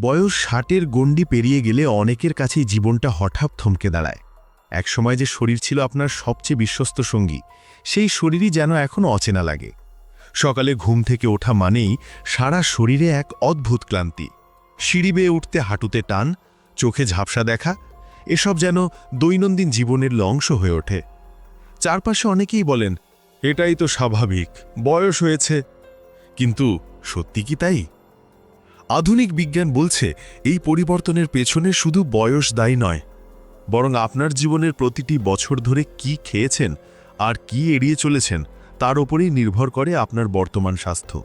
বয়স ষাটের গণ্ডি পেরিয়ে গেলে অনেকের কাছেই জীবনটা হঠাৎ থমকে দাঁড়ায়। একসময় যে শরীর ছিল আপনার সবচেয়ে বিশ্বস্ত সঙ্গী, সেই শরীরই যেন এখন অচেনা লাগে। সকালে ঘুম থেকে ওঠা মানেই সারা শরীরে এক অদ্ভুত ক্লান্তি। সিঁড়ি বেয়ে উঠতে হাঁটুতে টান, চোখে ঝাপসা দেখা, এসব যেন দৈনন্দিন জীবনের অংশ হয়ে ওঠে। চারপাশে অনেকেই বলেন, এটাই তো স্বাভাবিক, বয়স হয়েছে। কিন্তু সত্যি কি তাই? আধুনিক বিজ্ঞান বলছে, এই পরিবর্তনের পেছনে শুধু বয়স দায়ী নয়, বরং আপনার জীবনের প্রতিটি বছর ধরে কি খেয়েছেন আর কি এড়িয়ে চলেছেন তার ওপরেই নির্ভর করে আপনার বর্তমান স্বাস্থ্য।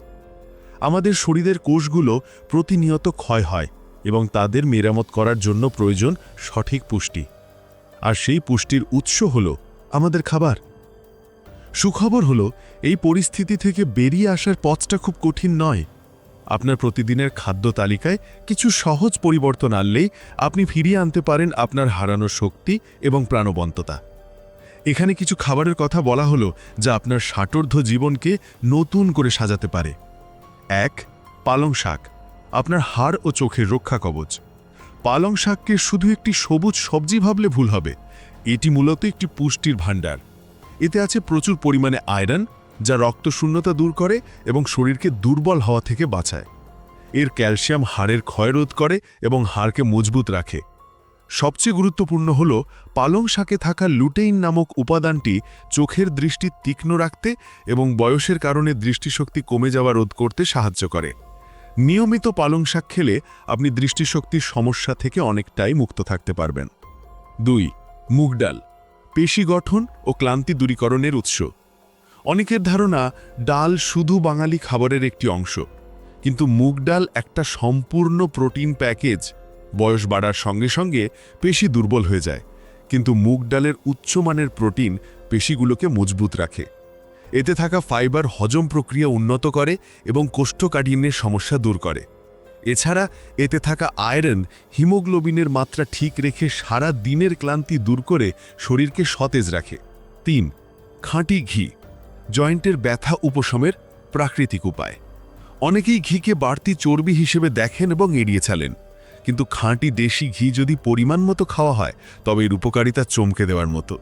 আমাদের শরীরের কোষগুলো প্রতিনিয়ত ক্ষয় হয় এবং তাদের মেরামত করার জন্য প্রয়োজন সঠিক পুষ্টি। আর সেই পুষ্টির উৎস হল আমাদের খাবার। সুখবর হলো, এই পরিস্থিতি থেকে বেরিয়ে আসার পথটা খুব কঠিন নয়। আপনার প্রতিদিনের খাদ্য তালিকায় কিছু সহজ পরিবর্তন আনলেই আপনি ফিরিয়ে আনতে পারেন আপনার হারানো শক্তি এবং প্রাণবন্ততা। এখানে কিছু খাবারের কথা বলা হলো যা আপনার ষাটোর্ধ জীবনকে নতুন করে সাজাতে পারে। এক, পালং শাক, আপনার হাড় ও চোখের রক্ষা কবচ। পালং শাককে শুধু একটি সবুজ সবজি ভাবলে ভুল হবে, এটি মূলত একটি পুষ্টির ভাণ্ডার। এতে আছে প্রচুর পরিমাণে আয়রন যা রক্তশূন্যতা দূর করে এবং শরীরকে দুর্বল হওয়া থেকে বাঁচায়। এর ক্যালসিয়াম হাড়ের ক্ষয় রোধ করে এবং হাড়কে মজবুত রাখে। সবচেয়ে গুরুত্বপূর্ণ হল, পালং শাকে থাকা লুটেইন নামক উপাদানটি চোখের দৃষ্টি তীক্ষ্ণ রাখতে এবং বয়সের কারণে দৃষ্টিশক্তি কমে যাওয়া রোধ করতে সাহায্য করে। নিয়মিত পালং শাক খেলে আপনি দৃষ্টিশক্তির সমস্যা থেকে অনেকটাই মুক্ত থাকতে পারবেন। দুই, মুগ ডাল। পেশি গঠন ও ক্লান্তি দূরীকরণের উৎস। অনেকের ধারণা ডাল শুধু বাঙালি খাবারের একটি অংশ, কিন্তু মুগ ডাল একটা সম্পূর্ণ প্রোটিন প্যাকেজ। বয়স বাড়ার সঙ্গে সঙ্গে পেশি দুর্বল হয়ে যায়, কিন্তু মুগ ডালের উচ্চমানের প্রোটিন পেশিগুলোকে মজবুত রাখে। এতে থাকা ফাইবার হজম প্রক্রিয়া উন্নত করে এবং কোষ্ঠকাঠিন্যের সমস্যা দূর করে। এছাড়া এতে থাকা আয়রন হিমোগ্লোবিনের মাত্রা ঠিক রেখে সারা দিনের ক্লান্তি দূর করে শরীরকে সতেজ রাখে। তিন, খাঁটি ঘি। জয়েন্টের ব্যথা উপশমের প্রাকৃতিক উপায়। অনেকেই ঘিকে বাড়তি চর্বি হিসেবে দেখেন এবং এড়িয়ে চালেন। কিন্তু খাঁটি দেশি ঘি যদি পরিমাণ মতো খাওয়া হয়, তবে এর উপকারিতা চমকে দেওয়ার মতো।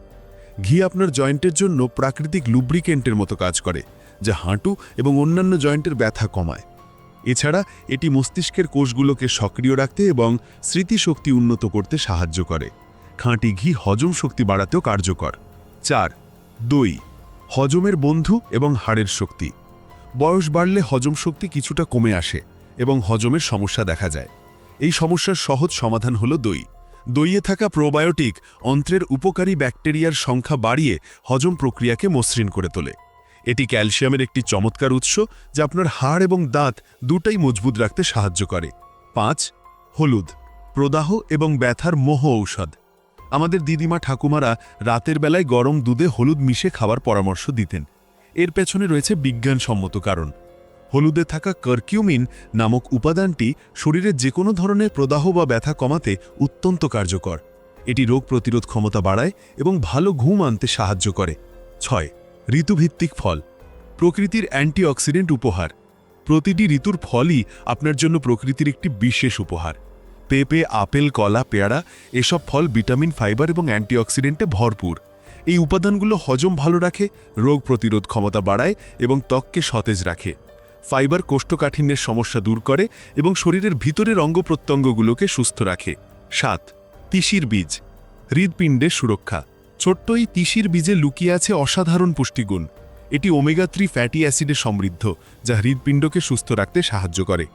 ঘি আপনার জয়েন্টের জন্য প্রাকৃতিক লুব্রিকেন্টের মতো কাজ করে, যা হাঁটু এবং অন্যান্য জয়েন্টের ব্যথা কমায়। এছাড়া এটি মস্তিষ্কের কোষগুলোকে সক্রিয় রাখতে এবং স্মৃতিশক্তি উন্নত করতে সাহায্য করে। খাঁটি ঘি হজম শক্তি বাড়াতেও কার্যকর। চার, দই। হজমের বন্ধু এবং হাড়ের শক্তি। বয়স বাড়লে হজম শক্তি কিছুটা কমে আসে এবং হজমের সমস্যা দেখা যায়। এই সমস্যার সহজ সমাধান হল দই। দইয়ে থাকা প্রোবায়োটিক অন্ত্রের উপকারী ব্যাকটেরিয়ার সংখ্যা বাড়িয়ে হজম প্রক্রিয়াকে মসৃণ করে তোলে। এটি ক্যালসিয়ামের একটি চমৎকার উৎস যা আপনার হাড় এবং দাঁত দুটাই মজবুত রাখতে সাহায্য করে। পাঁচ, হলুদ। প্রদাহ এবং ব্যথার মোহ ঔষধ। আমাদের দিদিমা ঠাকুমারা রাতের বেলায় গরম দুধে হলুদ মিশে খাবার পরামর্শ দিতেন। এর পেছনে রয়েছে বিজ্ঞানসম্মত কারণ। হলুদে থাকা কার্কিউমিন নামক উপাদানটি শরীরের যে কোনো ধরনের প্রদাহ বা ব্যথা কমাতে অত্যন্ত কার্যকর। এটি রোগ প্রতিরোধ ক্ষমতা বাড়ায় এবং ভালো ঘুম আনতে সাহায্য করে। ছয়, ঋতুভিত্তিক ফল। প্রকৃতির অ্যান্টিঅক্সিডেন্ট উপহার। প্রতিটি ঋতুর ফলই আপনার জন্য প্রকৃতির একটি বিশেষ উপহার। পেঁপে, আপেল, কলা, পেয়ারা, এসব ফল ভিটামিন, ফাইবার এবং অ্যান্টিঅক্সিডেন্টে ভরপুর। এই উপাদানগুলো হজম ভালো রাখে, রোগ প্রতিরোধ ক্ষমতা বাড়ায় এবং ত্বককে সতেজ রাখে। ফাইবার কোষ্ঠকাঠিন্যের সমস্যা দূর করে এবং শরীরের ভিতরের অঙ্গ প্রত্যঙ্গগুলোকে সুস্থ রাখে। সাত, তিসির বীজ। হৃদপিণ্ডের সুরক্ষা। ছোট্ট এই তিসির বীজে লুকিয়ে আছে অসাধারণ পুষ্টিগুণ। এটি ওমেগা থ্রি ফ্যাটি অ্যাসিডে সমৃদ্ধ, যা হৃদপিণ্ডকে সুস্থ রাখতে সাহায্য করে।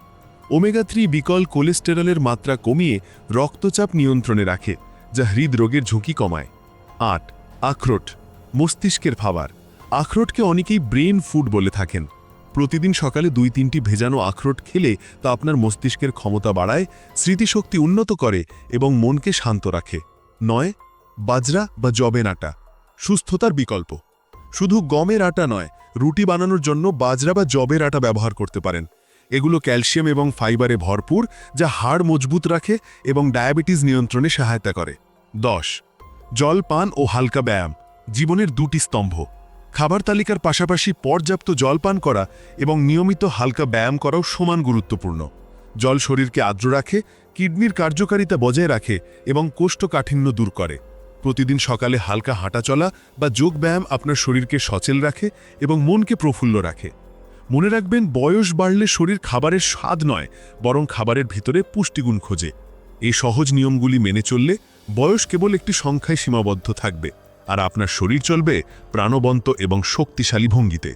ওমেগা থ্রি বিকল কোলেস্টেরলের মাত্রা কমিয়ে রক্তচাপ নিয়ন্ত্রণে রাখে, যা হৃদরোগের ঝুঁকি কমায়। আট, আখরোট, মস্তিষ্কের খাবার আখরোটকে অনেকেই ব্রেন ফুড বলে থাকেন। প্রতিদিন সকালে দুই তিনটি ভেজানো আখরোট খেলে তা আপনার মস্তিষ্কের ক্ষমতা বাড়ায়, স্মৃতিশক্তি উন্নত করে এবং মনকে শান্ত রাখে। নয়, বাজরা বা জবেন আটা, সুস্থতার বিকল্প। শুধু গমের আটা নয়, রুটি বানানোর জন্য বাজরা বা জবের আটা ব্যবহার করতে পারেন। এগুলো ক্যালসিয়াম এবং ফাইবারে ভরপুর, যা হাড় মজবুত রাখে এবং ডায়াবেটিস নিয়ন্ত্রণে সহায়তা করে। দশ, জল, পান ও হালকা ব্যায়াম, জীবনের দুটি স্তম্ভ। খাবার তালিকার পাশাপাশি পর্যাপ্ত জল পান করা এবং নিয়মিত হালকা ব্যায়াম করাও সমান গুরুত্বপূর্ণ। জল শরীরকে আর্দ্র রাখে, কিডনির কার্যকারিতা বজায় রাখে এবং কোষ্ঠকাঠিন্য দূর করে। প্রতিদিন সকালে হালকা হাঁটা চলা বা যোগ ব্যায়াম আপনার শরীরকে সচল রাখে এবং মনকে প্রফুল্ল রাখে। মনে রাখবেন, বয়স বাড়লে শরীর খাবারের স্বাদ নয়, বরং খাবারের ভিতরে পুষ্টিগুণ খোঁজে। এই সহজ নিয়মগুলি মেনে চললে বয়স কেবল একটি সংখ্যায় সীমাবদ্ধ থাকবে, আর আপনার শরীর চলবে প্রাণবন্ত এবং শক্তিশালী ভঙ্গিতে।